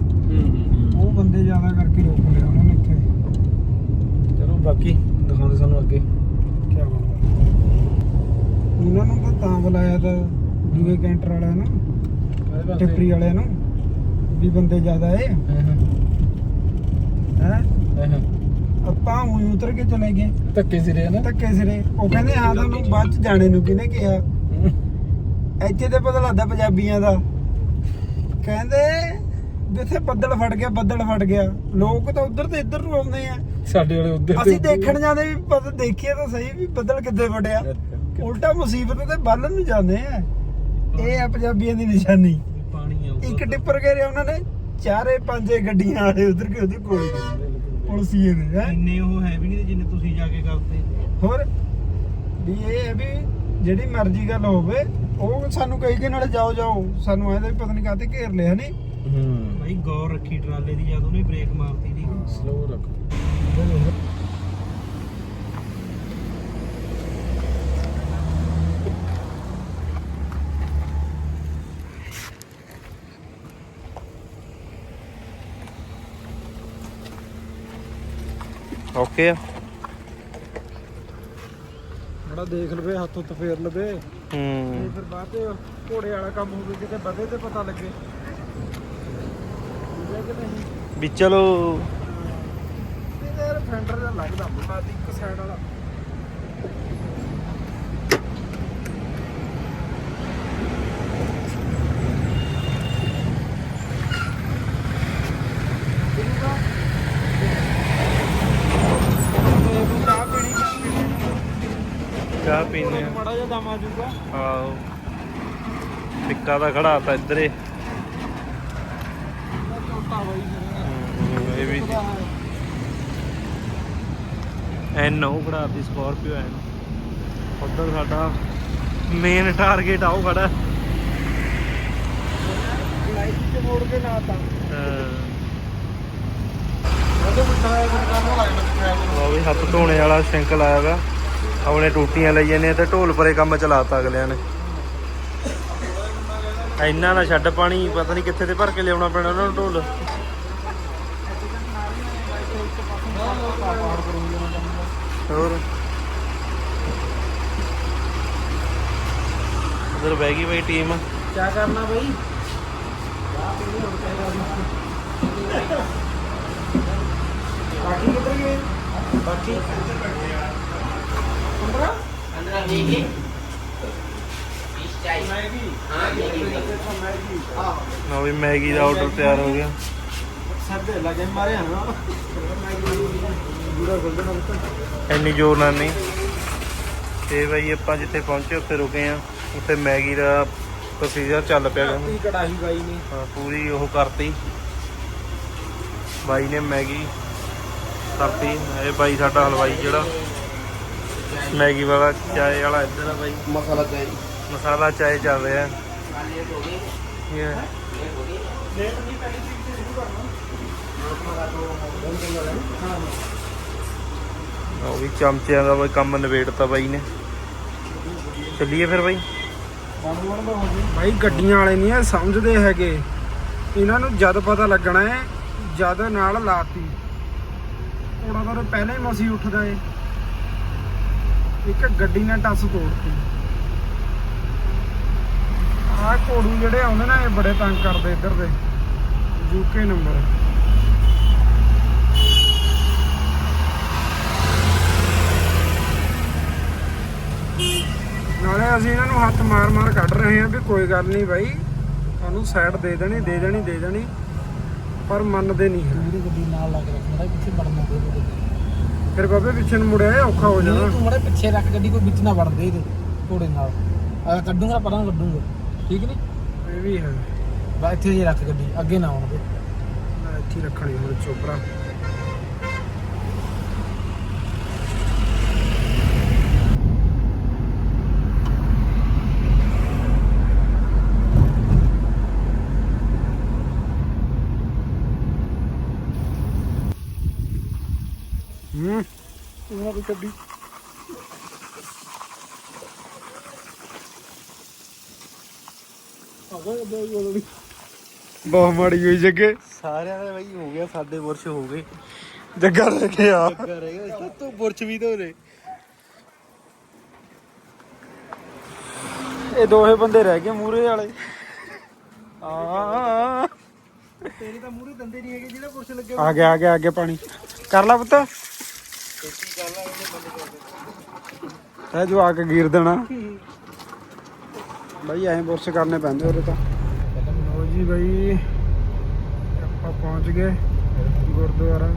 Speaker 3: ਉਹ ਬੰਦੇ ਜ਼ਿਆਦਾ ਕਰਕੇ ਰੋਕ ਲਿਆ ਉਹਨਾਂ ਨੇ ਇੱਥੇ।
Speaker 4: ਚਲੋ ਬਾਕੀ ਦਿਖਾਉਂਦੇ ਸਾਨੂੰ ਅੱਗੇ।
Speaker 3: ਉਹਨਾਂ ਨੂੰ ਤਾਂ ਤਾਂ ਬੁਲਾਇਆ ਤਾਂ ਦੂਏ ਕੈਂਟਰ ਵਾਲਿਆਂ ਨੂੰ ਟਿੱਪਰੀ ਵਾਲਿਆਂ ਨੂੰ ਵੀ ਬੰਦੇ ਜ਼ਿਆਦਾ ਏ।
Speaker 4: ਹਾਂ
Speaker 1: ਆਪਾਂ ਉਹੀ ਉਤਰ ਕੇ ਚਲੇ ਗਏ।
Speaker 4: ਧੱਕੇ ਸਿਰੇ ਨਾ।
Speaker 1: ਧੱਕੇ ਸਿਰੇ। ਉਹ ਕਹਿੰਦੇ ਹਾਂ ਤੁਹਾਨੂੰ ਬਾਅਦ ਚ ਜਾਣੇ ਨੂੰ ਕਿਹਨੇ ਕਿਹਾ? ਇੱਥੇ ਤੇ ਪਤਾ ਲੱਗਦਾ ਪੰਜਾਬੀਆਂ ਦਾ। ਕਹਿੰਦੇ ਇੱਥੇ ਬੱਦਲ ਫਟ ਗਿਆ ਬੱਦਲ ਫਟ ਗਿਆ। ਲੋਕ ਤਾਂ ਉਧਰ ਤੇ ਇੱਧਰ ਨੂੰ ਆਉਂਦੇ ਆ।
Speaker 4: ਸਾਡੇ ਵਾਲੇ ਉੱਧਰ
Speaker 1: ਅਸੀਂ ਦੇਖਣ ਜਾਂਦੇ ਵੀ ਪਤਾ ਦੇਖੀਏ ਤਾਂ ਸਹੀ ਵੀ ਬੱਦਲ ਕਿੱਥੇ ਫਟਿਆ। ਉਲਟਾ ਮੁਸੀਬਤ ਤੇ ਬੱਲਣ ਨੂੰ ਜਾਂਦੇ ਆ। ਇਹ ਆ ਪੰਜਾਬੀਆਂ ਦੀ ਨਿਸ਼ਾਨੀ।
Speaker 4: ਪਾਣੀ ਆ
Speaker 1: ਇੱਕ ਟਿੱਪਰ ਘੇਰਿਆ ਉਹਨਾਂ ਨੇ ਚਾਰੇ ਪੰਜੇ ਗੱਡੀਆਂ ਵਾਲੇ ਉਧਰ ਕੇ ਉਧਰ ਕੋਲ ਪੁਲਸੀਏ ਨੇ ਹੈਂ।
Speaker 6: ਇੰਨੇ ਉਹ ਹੈ ਵੀ ਨਹੀਂ ਜਿੰਨੇ ਤੁਸੀਂ ਜਾ ਕੇ ਕਰਦੇ।
Speaker 1: ਹੋਰ? ਵੀ ਇਹ ਹੈ ਵੀ ਜਿਹੜੀ ਮਰਜ਼ੀ ਗੱਲ ਹੋਵੇ ਉਹ ਸਾਨੂੰ ਕਹੀ ਕੇ ਨਾਲੇ ਜਾਓ ਜਾਓ। ਸਾਨੂੰ ਐਂ ਵੀ ਪਤਾ ਨਹੀਂ ਕਾਤੇ ਘੇਰ ਲਿਆ ਨਹੀਂ
Speaker 4: ਹੂੰ।
Speaker 6: ਭਾਈ ਗੌਰ ਰੱਖੀ ਟਰਾਲੇ ਦੀ ਜਦ ਉਹਨੇ ਬ੍ਰੇਕ ਮਾਰਤੀ ਦੀ।
Speaker 4: ਸਲੋ ਰੱਖ।
Speaker 6: ਓਕੇ ਆ।
Speaker 1: ਬੜਾ ਦੇਖ ਲਵੇ ਹੱਥ ਉੱਤ ਫੇਰ ਲਵੇ।
Speaker 6: ਹੂੰ।
Speaker 1: ਫਿਰ ਬਾਅਦ ਘੋੜੇ ਵਾਲਾ ਕੰਮ ਹੋਵੇ ਕਿਤੇ ਵਧੇ ਤੇ ਪਤਾ ਲੱਗੇ।
Speaker 6: ਵੀ ਚਲੋ।
Speaker 1: ਯਾਰ ਫੈਂਡਰ ਦਾ ਲੱਗਦਾ ਮੁੰਡਾ ਦੀ ਇੱਕ ਸਾਈਡ ਵਾਲਾ।
Speaker 6: ਚਾਹ ਪੀਨੇ ਆ।
Speaker 1: ਮਾੜਾ ਜਿਹਾ ਦਮ ਆ ਜਾਊਗਾ।
Speaker 6: ਆਓ ਟਿੱਕਾ ਦਾ ਖੜਾ ਤਾ ਇੱਧਰੇ। ਇਹ ਵੀ। ਐਨ ਉਹ ਖੜਾ ਦੀ ਸਕਾਰਪੀਓ ਐਨ। ਉੱਧਰ ਸਾਡਾ ਮੇਨ ਟਾਰਗੇਟ ਆਉ ਖੜਾ।
Speaker 1: ਲਾਈਟ ਚ ਮੋੜ ਕੇ ਨਾ ਤਾਂ।
Speaker 6: ਹਾਂ।
Speaker 1: ਉਹਦੇ ਮਿੱਠਾ ਕੰਮ ਲੱਗਦਾ
Speaker 6: ਉਹ ਵੀ ਹੱਥ ਧੋਣੇ ਵਾਲਾ ਸਿੰਕ ਲਾਇਆ ਵਾ। ਆਪਣੇ ਟੂਟੀਆਂ ਲਈ ਜਾਂਦੇ ਤੇ ਢੋਲ ਪਰੇ ਕੰਮ ਚਲਾਤਾ ਅਗਲਿਆਂ ਨੇ। ਇੰਨਾ ਨਾ ਛੱਡ ਪਾਣੀ, ਪਤਾ ਨਹੀਂ ਕਿੱਥੇ ਤੇ ਭਰ ਕੇ ਲਿਆਉਣਾ ਪੈਣਾ ਉਹਨਾਂ ਨੂੰ ਢੋਲ। ਹੋਰ? ਉਧਰ ਬਹਿ ਗਈ ਬਈ ਟੀਮ
Speaker 1: ਕੀ ਕਰਨਾ ਬਾਈ? ਬਾਕੀ ਕਿੱਧਰ ਗਏ? ਬਾਕੀ 15
Speaker 6: ਨਾ ਵੀ ਮੈਗੀ ਦਾ ਆਰਡਰ ਤਿਆਰ ਹੋ ਗਿਆ।
Speaker 1: ਸਾਡੇ ਲੱਗੇ ਮਾਰੇ ਹਾਂ ਪੂਰਾ ਗੋਲਡਨ ਉੱਤੇ
Speaker 6: ਇੰਨੀ ਜ਼ੋਰ ਨਾਲ ਨਹੀਂ। ਤੇ ਬਈ ਆਪਾਂ ਜਿੱਥੇ ਪਹੁੰਚੇ ਉੱਥੇ ਰੁਕੇ ਆ ਉੱਥੇ ਮੈਗੀ ਦਾ ਪ੍ਰੋਸੀਜਰ ਚੱਲ ਪਿਆ ਗਾ।
Speaker 1: ਕੜਾਹੀ ਬਾਈ ਨੇ।
Speaker 6: ਹਾਂ, ਪੂਰੀ ਉਹ ਕਰਤੀ। ਬਾਈ ਨੇ ਮੈਗੀ ਕਰਤੀ। ਇਹ ਬਾਈ ਸਾਡਾ ਹਲਵਾਈ ਜਿਹੜਾ। ਮੈਗੀ ਵਾਲਾ ਚਾਏ ਵਾਲਾ ਇੱਧਰ ਆ ਬਾਈ।
Speaker 5: ਮਸਾਲਾ ਚਾਹੀ
Speaker 6: ਮਸਾਲਾ ਚਾਏ ਚੱਲ ਰਿਹਾ। ਇਹ ਉਹ ਵੀ ਚਮਚਿਆਂ ਦਾ ਬਈ ਕੰਮ ਨਿਬੇੜਤਾ ਬਾਈ ਨੇ। ਚੱਲੀਏ ਫਿਰ ਬਾਈ।
Speaker 1: ਬਾਈ ਗੱਡੀਆਂ ਵਾਲੇ ਨਹੀਂ ਇਹ ਸਮਝਦੇ ਹੈਗੇ। ਇਹਨਾਂ ਨੂੰ ਜਦ ਪਤਾ ਲੱਗਣਾ ਹੈ ਜਦ ਨਾਲ ਲਾਤੀ। ਕੋੜਾ ਤਾਂ ਪਹਿਲਾਂ ਹੀ ਮਸੀ ਉੱਠਦਾ ਏ। ਇੱਕ ਗੱਡੀ ਨੇ ਟੱਸ ਤੋੜਤੀ। ਆਹ ਕੋੜੂ ਜਿਹੜੇ ਆਉਂਦੇ ਨਾ ਇਹ ਬੜੇ ਤੰਗ ਕਰਦੇ ਇੱਧਰ ਦੇ। UK number. ਨਾਲੇ ਅਸੀਂ ਇਹਨਾਂ ਨੂੰ ਹੱਥ ਮਾਰ-ਮਾਰ ਕੱਢ ਰਹੇ ਹਾਂ ਵੀ ਕੋਈ ਗੱਲ ਨਹੀਂ ਬਾਈ ਤੁਹਾਨੂੰ ਸਾਈਡ ਦੇ ਦੇਣੀ ਦੇ ਦੇਣੀ ਦੇ ਦੇਣੀ, ਪਰ ਮੰਨਦੇ ਨਹੀਂ ਹੈ।
Speaker 4: ਮੇਰੀ ਗੱਡੀ ਨਾਲ ਲਾ ਕੇ ਰੱਖਣਾ ਪਿੱਛੇ ਵੜਨਾ ਦੇ
Speaker 1: ਫਿਰ ਬਾਬੇ ਪਿੱਛੇ ਨੂੰ ਮੁੜਿਆ ਇਹ ਔਖਾ ਹੋ ਜਾਣਾ।
Speaker 4: ਤੂੰ ਮੜੇ ਪਿੱਛੇ ਰੱਖ ਗੱਡੀ ਕੋਈ ਵਿੱਚ ਨਾ ਵੜਦੇ ਇਹਦੇ ਘੋੜੇ ਨਾਲ। ਆ ਕੱਢੂੰਗਾ ਪਰਾਂ ਕੱਢੂੰਗਾ। ਠੀਕ ਨਹੀਂ
Speaker 1: ਇਹ ਵੀ ਹੈ।
Speaker 4: ਬਾ ਇੱਥੇ ਜੇ ਰੱਖ ਗੱਡੀ ਅੱਗੇ ਨਾ ਆਉਣ ਦੇ।
Speaker 1: ਮੈਂ ਇੱਥੇ ਹੀ ਰੱਖਣੀ ਹੁਣ ਚੋਪੜਾ ਹੂੰ
Speaker 4: ਦੀ ਗੱਡੀ
Speaker 1: ਬਹੁਤ ਮਾੜੀ ਹੋਈ ਜੱਗੇ।
Speaker 6: ਸਾਰਿਆਂ ਦਾ ਬਾਈ ਹੋ ਗਿਆ ਸਾਡੇ ਵਰਸ਼ ਹੋ ਗਏ।
Speaker 1: ਜੱਗਾ ਲੈ ਕੇ ਆ
Speaker 6: ਰਹੇਗਾ ਤੂੰ ਬੁਰਚ ਵੀ ਧੋ ਦੇ
Speaker 1: ਇਹ ਦੋਹੇ ਬੰਦੇ ਰਹਿ ਗਏ ਮੂਰੇ ਵਾਲੇ। ਆ
Speaker 5: ਤੇਰੇ ਤਾਂ ਮੂਹਰੇ ਦੰਦੇ ਨਹੀਂ ਹੈਗੇ ਜਿਹੜਾ ਪੁਰਸ਼ ਲੱਗੇ
Speaker 1: ਆ ਗਿਆ ਆ ਗਿਆ ਅੱਗੇ ਪਾਣੀ। ਕਰ ਲਾ ਪੁੱਤ। ਇਹ ਜੋ ਆ ਕੇ ਗੀਰ ਦੇਣਾ। ਬਾਈ ਐਂ ਬੁਰਸ਼ ਕਰਨੇ ਪੈਂਦੇ ਉਹਦੇ ਤਾਂ। ਲਓ ਜੀ ਬਾਈ ਆਪਾਂ ਪਹੁੰਚ ਗਏ ਗੁਰਦੁਆਰਾ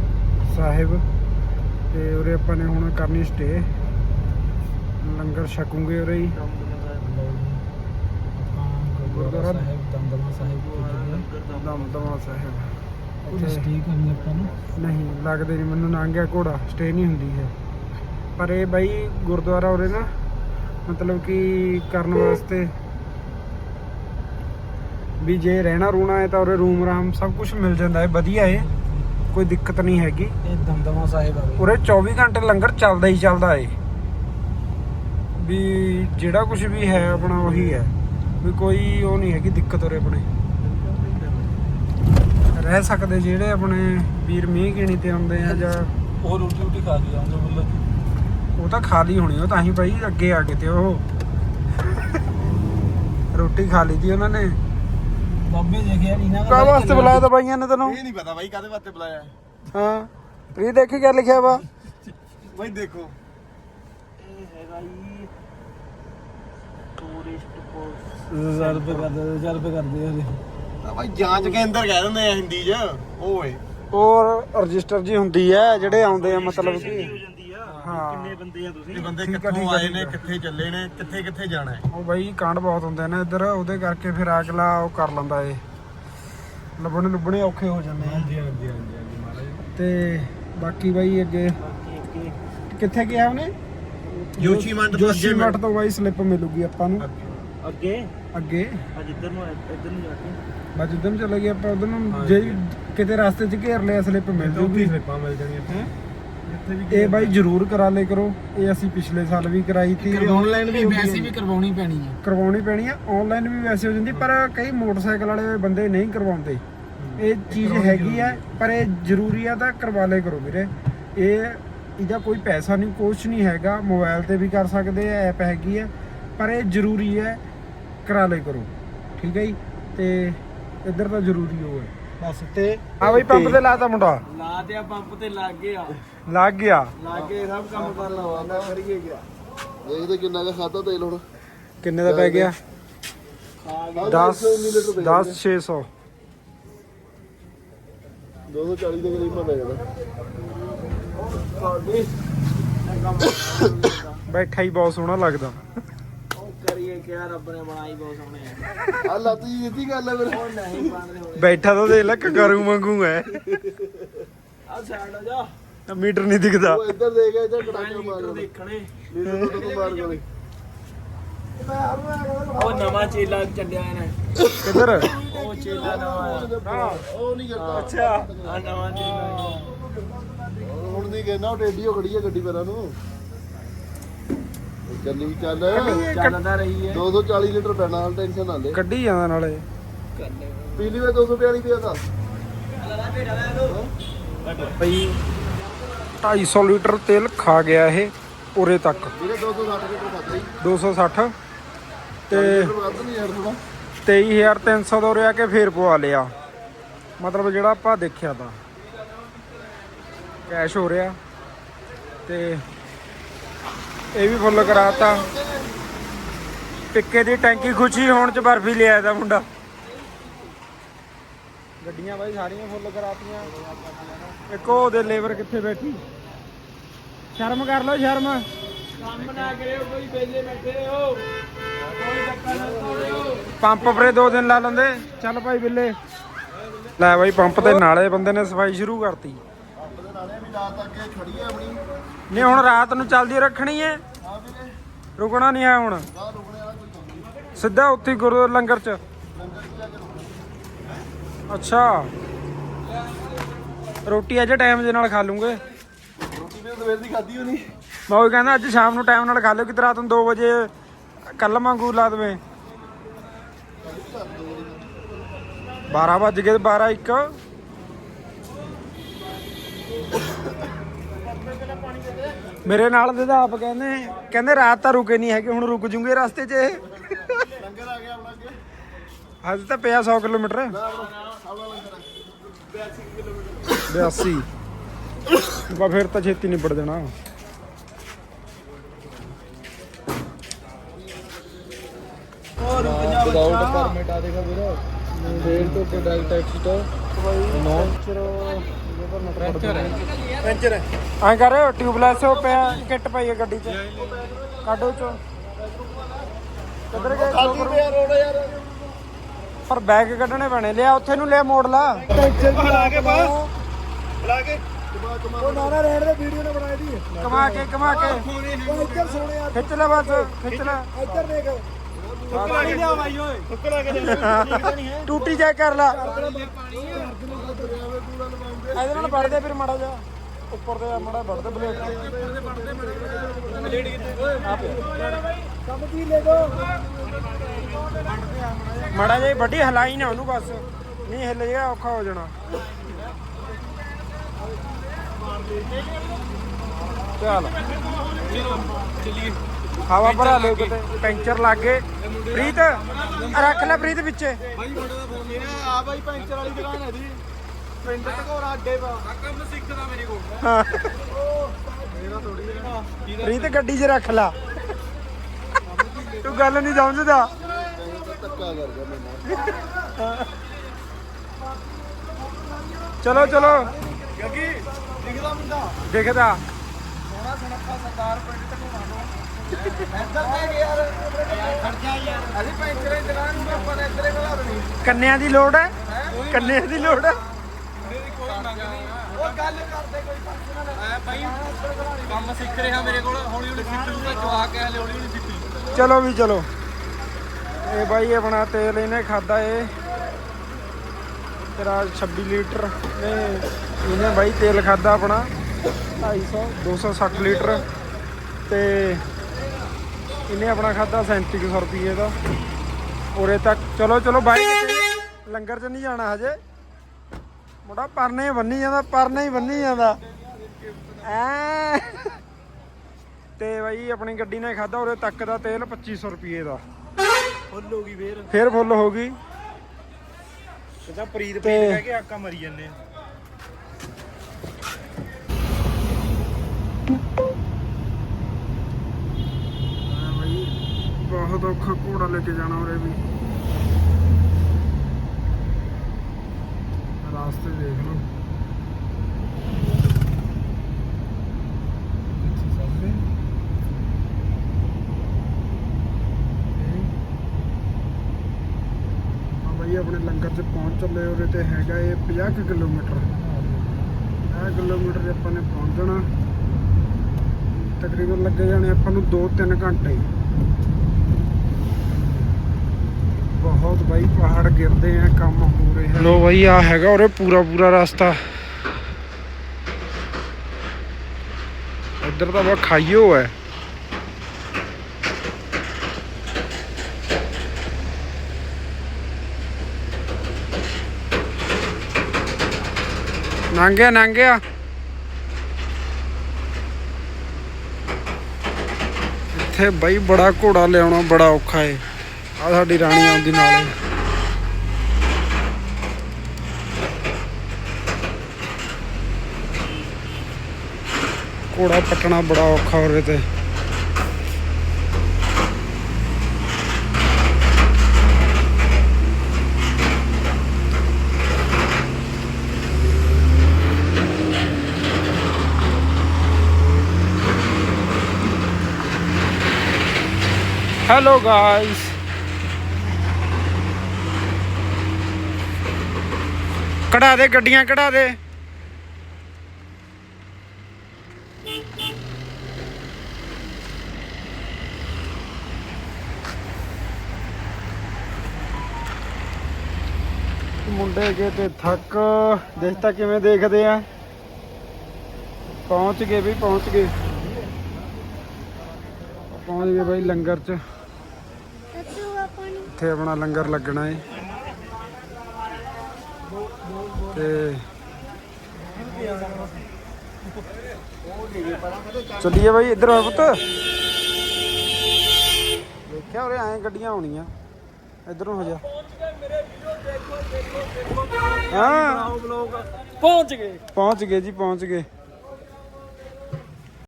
Speaker 1: ਸਾਹਿਬ। ਤੇ ਉਰੇ ਆਪਾਂ ਨੇ ਹੁਣ ਕਰਨੀ ਸਟੇ ਲੰਗਰ ਛਕੂਗੇ ਉਰੇ ਹੀ। ਗੁਰਦੁਆਰਾ
Speaker 4: ਸਾਹਿਬ ਦਮਦਮਾ ਸਾਹਿਬ।
Speaker 1: ਦਮਦਮਾ ਸਾਹਿਬ।
Speaker 4: ਗਏ
Speaker 1: ਇੱਥੇ
Speaker 4: ਸਟੇ ਕਰਨੀ ਆਪਾਂ ਨੂੰ?
Speaker 1: ਨਹੀਂ ਲੱਗਦੇ ਨਹੀਂ ਮੈਨੂੰ ਲੰਘ ਗਿਆ ਘੋੜਾ ਸਟੇ ਨਹੀਂ ਹੁੰਦੀ ਹੈ ਪਰ ਇਹ ਬਾਈ ਗੁਰਦੁਆਰਾ ਉਰੇ ਨਾ ਮਤਲਬ ਕਿ ਕਰਨ ਵਾਸਤੇ ਵੀ ਜੇ ਰਹਿਣਾ ਰੂਣਾ ਹੈ ਤਾਂ ਉਰੇ ਰੂਮ ਰਾਮ ਸਭ ਕੁਝ ਮਿਲ ਜਾਂਦਾ ਹੈ ਵਧੀਆ ਹੈ ਕੋਈ ਦਿੱਕਤ ਨਹੀਂ ਹੈਗੀ।
Speaker 4: ਇਹ ਦਮਦਮਾ ਸਾਹਿਬ ਆ ਗਏ
Speaker 1: ਉਰੇ 24 ਘੰਟੇ ਲੰਗਰ ਚੱਲਦਾ ਹੀ ਚੱਲਦਾ ਏ ਵੀ ਜਿਹੜਾ ਕੁਝ ਵੀ ਹੈ ਆਪਣਾ ਉਹੀ ਹੈ। ਵੀ ਕੋਈ ਉਹ ਨਹੀਂ ਹੈਗੀ ਦਿੱਕਤ ਉਰੇ ਆਪਣੇ। ਰਹਿ ਸਕਦੇ ਜਿਹੜੇ ਆਪਣੇ ਵੀਰ ਮੀਂਹ ਕਿਣੀ ਤੇ ਆਉਂਦੇ ਆ ਜਾਂ
Speaker 4: ਉਹ ਰੋਟੀ ਰੋਟੀ ਖਾ ਕੇ ਆਉਂਦੇ ਮਤਲਬ
Speaker 1: ਉਹ ਤਾਂ ਖਾਲੀ ਹੋਣੀ ਉਹ ਤਾਂ ਹੀ ਭਾਈ ਅੱਗੇ ਆ ਗਏ ਤੇ ਉਹ ਰੋਟੀ ਖਾ ਲਈ ਤੀ ਉਹਨਾਂ ਨੇ।
Speaker 4: ਬਾਬੇ ਦੇਖਿਆ ਨਹੀਂ ਨਾ
Speaker 1: ਕਾ ਵਾਸਤੇ ਬੁਲਾਇਆ ਤਾਂ ਬਾਈਆਂ ਨੇ ਤੈਨੂੰ?
Speaker 5: ਇਹ ਨਹੀਂ ਪਤਾ ਬਾਈ ਕਾਦੇ ਵਾਸਤੇ ਬੁਲਾਇਆ
Speaker 1: ਹਾਂ ਤੁਸੀਂ ਦੇਖੀ ਕੀ ਲਿਖਿਆ ਵਾ।
Speaker 5: ਬਾਈ ਦੇਖੋ।
Speaker 4: ਹਜ਼ਾਰ ਰੁਪਏ ਕਰਦੇ ਹਜ਼ਾਰ ਰੁਪਏ ਕਰਦੇ ਉਹਦੇ
Speaker 5: ਆ ਬਾਈ ਜਾਂਚ ਕੇ ਅੰਦਰ ਕਹਿ ਦਿੰਦੇ ਆ ਹਿੰਦੀ 'ਚ। ਓਏ।
Speaker 1: ਉਹ ਰਜਿਸਟਰ ਜੀ ਹੁੰਦੀ ਹੈ ਜਿਹੜੇ ਆਉਂਦੇ ਆ ਮਤਲਬ ਕਿ ਹਾਂ
Speaker 5: ਇਹ ਬੰਦੇ
Speaker 1: ਆ,
Speaker 5: ਕਿੱਥੋਂ
Speaker 1: ਠੀਕ ਆ,
Speaker 5: ਆਏ ਨੇ। ਕਿੱਥੇ ਚੱਲੇ ਨੇ ਕਿੱਥੇ ਕਿੱਥੇ ਜਾਣਾ ਹੈ?
Speaker 1: ਉਹ ਬਾਈ ਕਾਂਡ ਬਹੁਤ ਹੁੰਦੇ ਨੇ ਇੱਧਰ ਉਹਦੇ ਕਰਕੇ ਫਿਰ ਅਗਲਾ ਉਹ ਕਰ ਲੈਂਦਾ ਏ। ਲੱਭਣੇ ਲੁੱਭਣੇ ਔਖੇ ਹੋ ਜਾਂਦੇ ਆ।
Speaker 4: ਹਾਂਜੀ ਹਾਂਜੀ ਹਾਂਜੀ ਹਾਂਜੀ ਮਹਾਰਾਜ।
Speaker 1: ਤੇ ਬਾਕੀ ਬਾਈ ਅੱਗੇ ਕਿੱਥੇ ਗਿਆ ਉਹਨੇ?
Speaker 5: ਜੋਸ਼ੀ ਮੰਡ ਤੋਂ
Speaker 1: ਜੋਸ਼ੀ ਮਠ ਤੋਂ ਬਾਈ ਸਲਿੱਪ ਮਿਲੂਗੀ ਆਪਾਂ ਨੂੰ।
Speaker 6: ਅੱਗੇ?
Speaker 1: ਅੱਗੇ?
Speaker 6: ਅੱਜ ਇੱਧਰ ਨੂੰ ਇੱਧਰ ਨੂੰ ਜਾ ਕੇ।
Speaker 1: ਬਸ ਜਿੱਦਨ ਚਲੇ ਗਏ ਆਪਾਂ ਉਧਰ ਨੂੰ ਜੇ ਕਿਤੇ ਰਸਤੇ 'ਚ ਘੇਰ ਲਿਆ ਸਲਿੱਪ ਮਿਲ ਜੂਗੀ।
Speaker 4: ਸਲਿੱਪਾਂ ਮਿਲ ਜਾਣੀਆਂ
Speaker 1: ਹੈਂ? ਇਹ ਬਾਈ ਜਰੂਰ ਕਰਾ ਲੇ ਕਰੋ। ਇਹ ਅਸੀਂ ਪਿਛਲੇ ਸਾਲ ਵੀ ਕਰਾਈ ਤੀ
Speaker 4: ਆਨਲਾਈਨ ਵੀ ਵੈਸੇ ਵੀ ਕਰਵਾਉਣੀ ਪੈਣੀ ਹੈ।
Speaker 1: ਕਰਵਾਉਣੀ ਪੈਣੀ ਆ ਆਨਲਾਈਨ ਵੀ ਵੈਸੇ ਹੋ ਜਾਂਦੀ ਪਰ ਕਈ ਮੋਟਰਸਾਈਕਲ ਵਾਲੇ ਬੰਦੇ ਨਹੀਂ ਕਰਵਾਉਂਦੇ। ਇਹ ਚੀਜ਼ ਹੈਗੀ ਆ ਪਰ ਇਹ ਜ਼ਰੂਰੀ ਆ ਤਾਂ ਕਰਵਾ ਲੇ ਕਰੋ ਵੀਰੇ। ਇਹ ਇਹਦਾ ਕੋਈ ਪੈਸਾ ਨਹੀਂ ਕੁਛ ਨਹੀਂ ਹੈਗਾ। ਮੋਬਾਈਲ ਤੇ ਵੀ ਕਰ ਸਕਦੇ ਆ ਐਪ ਹੈਗੀ ਆ ਪਰ ਇਹ ਜ਼ਰੂਰੀ ਹੈ ਕਰਾ ਲੇ ਕਰੋ। ਠੀਕ ਹੈ ਜੀ? ਤੇ ਇੱਧਰ ਤਾਂ ਜ਼ਰੂਰੀ ਹੋ ਹੈ।
Speaker 4: ਬਸ ਤੇ
Speaker 1: ਆ ਬਈ ਪੰਪ ਤੇ ਲਾਤਾ ਮੁੰਡਾ।
Speaker 4: ਲਾ ਦਿਆ ਪੰਪ ਤੇ ਲੱਗ ਗਿਆ।
Speaker 1: ਲੱਗ ਗਿਆ।
Speaker 4: ਲਾਗੇ ਸਭ ਕੰਮ ਕਰ ਲਵਾ ਮੈਂ ਕਰੀਏ ਗਿਆ।
Speaker 5: ਦੇਖਦੇ ਕਿੰਨਾ ਕੁ ਖਾਦਾ ਤੇਲ ਹੁਣ।
Speaker 1: ਕਿੰਨੇ ਦਾ ਪੈ ਗਿਆ? 10 10 600
Speaker 5: 240 ਦੇ ਕਰੀਬ ਪੈ ਜਾਣਾ
Speaker 1: ਬੈਠਾ ਹੀ ਬਹੁਤ ਸੋਹਣਾ ਲੱਗਦਾ।
Speaker 4: ਕਰੀਏ ਕਿਆ ਰੱਬ ਨੇ ਬਣਾਈ ਬਹੁਤ ਸੋਹਣੇ
Speaker 5: ਆ। ਲੱਤ ਜੀ ਦਿੱਤੀ ਗੱਲ ਹੈ ਫਿਰ।
Speaker 4: ਨਹੀਂ ਬਣਦੇ ਹੋਣੇ
Speaker 1: ਬੈਠਾ ਤਾਂ ਦੇਖ ਲੈ ਕਗਰੂ ਵਾਂਗੂ ਹੈ।
Speaker 4: ਆ ਸਾਈਡ ਹੋ ਜਾ।
Speaker 1: ਮੀਟਰ ਨਹੀਂ ਦਿਖਦਾ।
Speaker 5: ਉਹ ਇੱਧਰ ਦੇਖ ਇੱਧਰ ਕੜਾਕਾ ਮਾਰ
Speaker 4: ਲੀਟਰ ਦੇਖਣੇ।
Speaker 5: ਲੀਟਰ ਤੋਂ ਮਾਰ ਗਏ
Speaker 4: ਉਹ ਨਵਾਂ ਚੇਲਾ ਚੱਲਿਆ ਇਹਨੇ।
Speaker 1: ਕਿੱਧਰ?
Speaker 4: ਉਹ ਚੇਲਾ ਨਵਾਂ
Speaker 5: ਉਹ ਨਹੀਂ ਕਰਦਾ
Speaker 1: ਅੱਛਾ।
Speaker 4: ਆ ਨਵਾਂ ਚੇਲਾ
Speaker 5: ਹੁਣ ਦੀ ਕਹਿੰਦਾ ਉਹ ਟੇਡੀ ਹੋ ਖੜੀ ਹੈ ਗੱਡੀ ਪਰਾਂ ਨੂੰ। ਚੱਲੀ ਚੱਲ।
Speaker 4: ਚੱਲਦਾ ਰਹੀ ਹੈ।
Speaker 5: 240 ਲੀਟਰ ਪੈਣਾ ਨਾਲ ਟੈਨਸ਼ਨ ਨਾ ਲੈ।
Speaker 1: ਕੱਢੀ ਜਾਂਦਾ ਨਾਲੇ।
Speaker 5: ਪੀਲੀ ਵੇ 242 ਪਿਆ ਦਾ
Speaker 1: ਬਈ 250 ਲੀਟਰ ਤੇਲ ਖਾ ਗਿਆ ਇਹ ਉਰੇ ਤੱਕ।
Speaker 5: ਵੀਰੇ 260 ਲੀਟਰ ਖਾਦਾ ਹੀ
Speaker 1: 260 ਤੇ
Speaker 5: ਲੀਟਰ ਵੱਧ ਨਹੀਂ ਯਾਰ ਥੋੜਾ
Speaker 1: 23300 ਦਾ ਉਰੇ ਆ ਕੇ ਫੇਰ ਪਵਾ ਲਿਆ। ਮਤਲਬ ਜਿਹੜਾ ਆਪਾਂ ਦੇਖਿਆ ਤਾਂ। ਕੈਸ਼ ਹੋ ਰਿਹਾ। ਤੇ ਇਹ ਵੀ ਫੁੱਲ ਕਰਾਤਾ। ਟਿੱਕੇ ਦੀ ਟੈਂਕੀ ਖੁਸ਼ੀ ਹੋਣ ਚ ਬਰਫੀ ਲਿਆਇਆ ਦਾ ਮੁੰਡਾ। ਗੱਡੀਆਂ ਬਾਈ ਸਾਰੀਆਂ ਫੁੱਲ ਕਰਾਤੀਆਂ। ਇੱਕ ਉਹਦੇ ਲੇਬਰ ਕਿੱਥੇ ਬੈਠੀ? ਸ਼ਰਮ ਕਰ ਲਓ ਸ਼ਰਮ।
Speaker 4: ਕੰਮ ਨਾ ਕਰਿਓ ਕੋਈ ਵੇਲੇ ਬੈਠੇ ਹੋ ਕੋਈ ਚੱਕਰ ਨਾ ਤੋੜਿਓ।
Speaker 1: ਪੰਪ ਪਰੇ ਦੋ ਦਿਨ ਲਾ ਲੈਂਦੇ। ਚੱਲ ਭਾਈ ਬਿੱਲੇ ਲੈ ਬਾਈ ਪੰਪ ਤੇ ਨਾਲੇ ਬੰਦੇ ਨੇ ਸਫ਼ਾਈ ਸ਼ੁਰੂ ਕਰਤੀ।
Speaker 5: ਉਹਦੇ ਨਾਲੇ ਵੀ ਰਾਤ ਅੱਗੇ ਖੜੀ ਆਪਣੀ।
Speaker 1: ਨਹੀਂ ਹੁਣ ਰਾਤ ਨੂੰ ਚੱਲਦੀ ਰੱਖਣੀ ਹੈ ਰੁਕਣਾ ਨਹੀਂ ਹੈ ਹੁਣ। ਸਿੱਧਾ ਉੱਥੇ ਗੁਰੂ ਲੰਗਰ ਚ। ਅੱਛਾ। ਰੋਟੀ ਅੱਜ ਟਾਈਮ ਦੇ ਨਾਲ ਖਾ ਲੂੰਗੇ।
Speaker 5: ਰੋਟੀ ਵੀ ਸਵੇਰ ਦੀ ਖਾਧੀ ਹੋਣੀ।
Speaker 1: ਮੈਂ ਉਹ ਕਹਿੰਦਾ ਅੱਜ ਸ਼ਾਮ ਨੂੰ ਟਾਈਮ ਨਾਲ ਖਾ ਲਿਓ ਕਿ ਰਾਤ ਨੂੰ 2 ਵਜੇ ਕੱਲ ਮੰਗੂ ਲਾ ਦੇਵੇਂ। 12 ਵੱਜ ਗਏ 12 1 ਮੇਰੇ ਨਾਲ ਦੇ ਤਾਂ ਆਪ ਕਹਿੰਦੇ ਕਹਿੰਦੇ ਰਾਤ ਤਾਂ ਰੁਕੇ ਨਹੀਂ ਹੈਗੇ, ਹੁਣ ਰੁਕ ਜੂਗੇ ਰਸਤੇ 'ਚ ਇਹ।
Speaker 5: ਲੰਗਰ ਆ ਗਿਆ ਆਪਣਾ ਅੱਗੇ
Speaker 1: ਹਜੇ ਤਾਂ ਪਿਆ 100 ਕਿਲੋਮੀਟਰ।
Speaker 5: ਆਪਣਾ ਲੰਗਰ
Speaker 1: 82 ਬਾ ਫਿਰ ਤਾਂ ਛੇਤੀ ਨਿਬੜ ਜਾਣਾ।
Speaker 3: ਵਿਦਾਊਟ ਪਰਮਿਟ ਆ ਦੇਖਾ ਵੀਰ। ਫੇਰ ਤੋਂ ਪ੍ਰੋਡਕਟ ਐਕਸਟ
Speaker 1: ਪੈਂਚਰ ਹੈ। ਐਂ ਕਰ ਟਿਊਬਲੈਸ ਉਹ ਪਿਆ ਕਿੱਟ ਪਈ ਹੈ ਗੱਡੀ 'ਚ। ਕਾਢੋ ਚੋਂ। ਕਿੱਧਰ ਗਏ?
Speaker 3: ਖਾਲੀ ਪਿਆ ਰੋਡ ਯਾਰ।
Speaker 1: ਪਰ ਬੈਗ ਕੱਢਣੇ ਪੈਣੇ। ਲਿਆ ਉੱਥੇ ਨੂੰ ਲਿਆ ਮੋੜ ਲਾ।
Speaker 5: ਲਾ ਕੇ ਬਾ ਲਾ ਕੇ। ਉਹ ਨਾਨਾ ਰੇਡ ਦੇ ਵੀਡੀਓ ਨੇ ਬਣਾਈ ਦੀ।
Speaker 1: ਕਮਾ ਕੇ ਕਮਾ ਕੇ।
Speaker 5: ਉਹ ਇੱਧਰ ਸੋਹਣੇ ਆ।
Speaker 1: ਖਿੱਚ ਲੈ ਬਸ ਖਿੱਚ ਲੈ।
Speaker 5: ਇੱਧਰ ਦੇਖ।
Speaker 1: ਟੂਟੀ ਚੈੱਕ ਕਰ ਲੈ। ਇਹਦੇ ਨਾਲ ਵੜਦੇ ਫਿਰ ਮਾੜਾ ਜਾ ਉੱਪਰ ਤੇ ਮਾੜਾ ਵੜਦੇ ਬਲੇਡ
Speaker 5: ਕੰਮ ਕੀ ਲੈ ਦੋ
Speaker 1: ਮਾੜਾ ਜਿਹਾ ਵੱਡੀ ਹਲਾਈ ਨਾ ਉਹਨੂੰ ਬਸ। ਨਹੀਂ ਹਿੱਲ ਔਖਾ ਹੋ ਜਾਣਾ। ਚੱਲ। ਹਵਾ ਭਰਾ ਲਓ ਕਿਤੇ। ਪੈਂਚਰ ਲੱਗ। ਗਏ ਪ੍ਰੀਤ ਰੱਖ ਲੈ ਪ੍ਰੀਤ ਵਿੱਚੇ
Speaker 3: ਭਾਈ ਮੁੰਡੇ ਦਾ ਫੋਨ। ਆ ਬਾਈ, ਪੈਂਚਰ ਵਾਲੀ ਦੁਕਾਨ ਹੈ ਦੀ ਪਿੰਡ ਤੇ ਘੋੜਾ ਅੱਡੇ ਪਾ ਕੰਮ ਸਿੱਖਦਾ ਮੇਰੇ ਕੋਲ।
Speaker 1: ਹਾਂ।
Speaker 3: ਮੇਰਾ ਥੋੜੀ ਹੈ
Speaker 1: ਪ੍ਰੀਤ ਗੱਡੀ 'ਚ ਰੱਖ ਲਾ। ਤੂੰ ਗੱਲ ਨਹੀਂ ਸਮਝਦਾ।
Speaker 3: ਧੱਕਾ ਕਰ ਗਿਆ ਮੈਨੂੰ
Speaker 1: ਚਲੋ ਚਲੋ।
Speaker 3: ਕਿਉਂਕਿ ਦਿਖਦਾ ਮੁੰਡਾ।
Speaker 1: ਦੇਖਦਾ।
Speaker 3: ਸੋਹਣਾ ਸੁਨੱਖਾ ਸਰਦਾਰ ਪਿੰਡ ਦੇਣੀ।
Speaker 1: ਕੰਨਿਆਂ ਦੀ ਲੋੜ ਹੈ? ਕੰਨਿਆਂ ਦੀ ਲੋੜ ਹੈ?
Speaker 3: ਗੱਲ ਕਰਦੇ ਕੋਈ ਪਰਸਨਲ ਐ ਭਾਈ ਕੰਮ ਸਿੱਖ ਰਿਹਾ ਮੇਰੇ ਕੋਲ ਹੌਲੀ ਹੌਲੀ ਸਿੱਖੂਗਾ ਜਵਾਕ ਹੈ ਹੌਲੀ ਹੌਲੀ ਸਿੱਖੀ
Speaker 1: ਚਲੋ ਵੀ ਚਲੋ। ਇਹ ਬਾਈ ਆਪਣਾ ਤੇਲ ਇਹਨੇ ਖਾਦਾ ਏ। ਤੇਰਾ 26 ਲੀਟਰ। ਨੇ ਇਹਨੇ ਬਾਈ ਤੇਲ ਖਾਦਾ ਆਪਣਾ। 250 260 ਲੀਟਰ। ਤੇ ਇਹਨੇ ਆਪਣਾ ਖਾਦਾ 3700 ਰੁਪਏ ਦਾ। ਉਰੇ ਤੱਕ। ਚਲੋ ਚਲੋ ਬਾਈ। ਲੰਗਰ 'ਚ ਨਹੀਂ ਜਾਣਾ ਹਜੇ। ਮੁੰਡਾ ਪਰਨੇ ਬੰਨੀ ਜਾਂਦਾ ਪਰਨੇ ਹੀ ਬੰਨੀ ਜਾਂਦਾ। ਐ। ਤੇ ਬਾਈ ਆਪਣੀ ਗੱਡੀ ਨੇ ਖਾਦਾ ਉਰੇ ਤੱਕ ਦਾ ਤੇਲ 2500 ਰੁਪਏ ਦਾ।
Speaker 3: ਫੁੱਲ ਹੋ ਗਈ ਫੇਰ।
Speaker 1: ਫੇਰ ਫੁੱਲ ਹੋ ਗਈ।
Speaker 3: ਇਹਦਾ ਪ੍ਰੀਤ
Speaker 1: ਤੇ
Speaker 3: ਕੇ ਆਕਾ ਮਰੀ ਜੰਨੇ
Speaker 1: ਬਹੁਤ ਔਖਾ ਘੋੜਾ ਲੈ ਕੇ ਜਾਣਾ ਉਰੇ ਵੀ। ਰਾਸਤੇ ਦੇਖ ਲਓ। ਹਾਂ ਆਪਣੇ ਲੰਗਰ 'ਚ ਪਹੁੰਚ ਚੱਲੇ, ਉਹਦੇ ਤੇ ਹੈਗਾ ਇਹ 50 ਕੁ ਕਿਲੋਮੀਟਰ। 50 ਕਿਲੋਮੀਟਰ 'ਤੇ ਆਪਾਂ ਨੇ ਪਹੁੰਚਣਾ। ਤਕਰੀਬਨ ਲੱਗੇ ਜਾਣੇ ਆਪਾਂ ਨੂੰ 2-3 ਘੰਟੇ। ਬਹੁਤ ਬਾਈ, ਪਹਾੜ ਗਿਰਦੇ ਆ, ਕੰਮ ਹੋ ਰਿਹਾ ਲੋ ਬਾਈ ਆ ਹੈਗਾ ਉਰੇ ਪੂਰਾ ਪੂਰਾ ਰਸਤਾ। ਇੱਧਰ ਤਾਂ ਬਾ ਖਾਈਓ ਹੈ। ਨੰਗਿਆ ਨੰਗਿਆ। ਇੱਥੇ ਬਾਈ ਬੜਾ ਘੋੜਾ ਲਿਆਉਣਾ ਬੜਾ ਔਖਾ ਏ। ਆ ਸਾਡੀ ਰਾਣੀ ਆਉਂਦੀ ਨਾਲ ਏ। ਘੋੜਾ ਪਟਣਾ ਬੜਾ ਔਖਾ ਹੋ ਰਿਹਾ ਤੇ ਹੈਲੋ ਗਾਇਸ ਕਢਾ ਦੇ ਗੱਡੀਆਂ ਕਢਾ ਦੇ। ਮੁੰਡੇ ਗਏ ਤੇ ਥੱਕ ਦੇਖ ਤਾਂ ਕਿਵੇਂ ਦੇਖਦੇ ਆ। ਪਹੁੰਚ ਗਏ ਵੀ ਪਹੁੰਚ ਗਏ। ਪਹੁੰਚ ਗਏ ਬਾਈ ਲੰਗਰ ਚ। ਇੱਥੇ ਆਪਣਾ ਲੰਗਰ ਲੱਗਣਾ ਹੈ ਤੇ ਚੱਲੀਏ ਬਾਈ ਇੱਧਰ ਆ ਪੁੱਤ। ਦੇਖਿਆ ਉਰੇ ਐਂ ਗੱਡੀਆਂ ਆਉਣੀਆਂ। ਇੱਧਰੋਂ ਹੋ ਜਾ। ਹਾਂ।
Speaker 3: ਪਹੁੰਚ ਗਏ
Speaker 1: ਪਹੁੰਚ ਗਏ ਜੀ ਪਹੁੰਚ ਗਏ।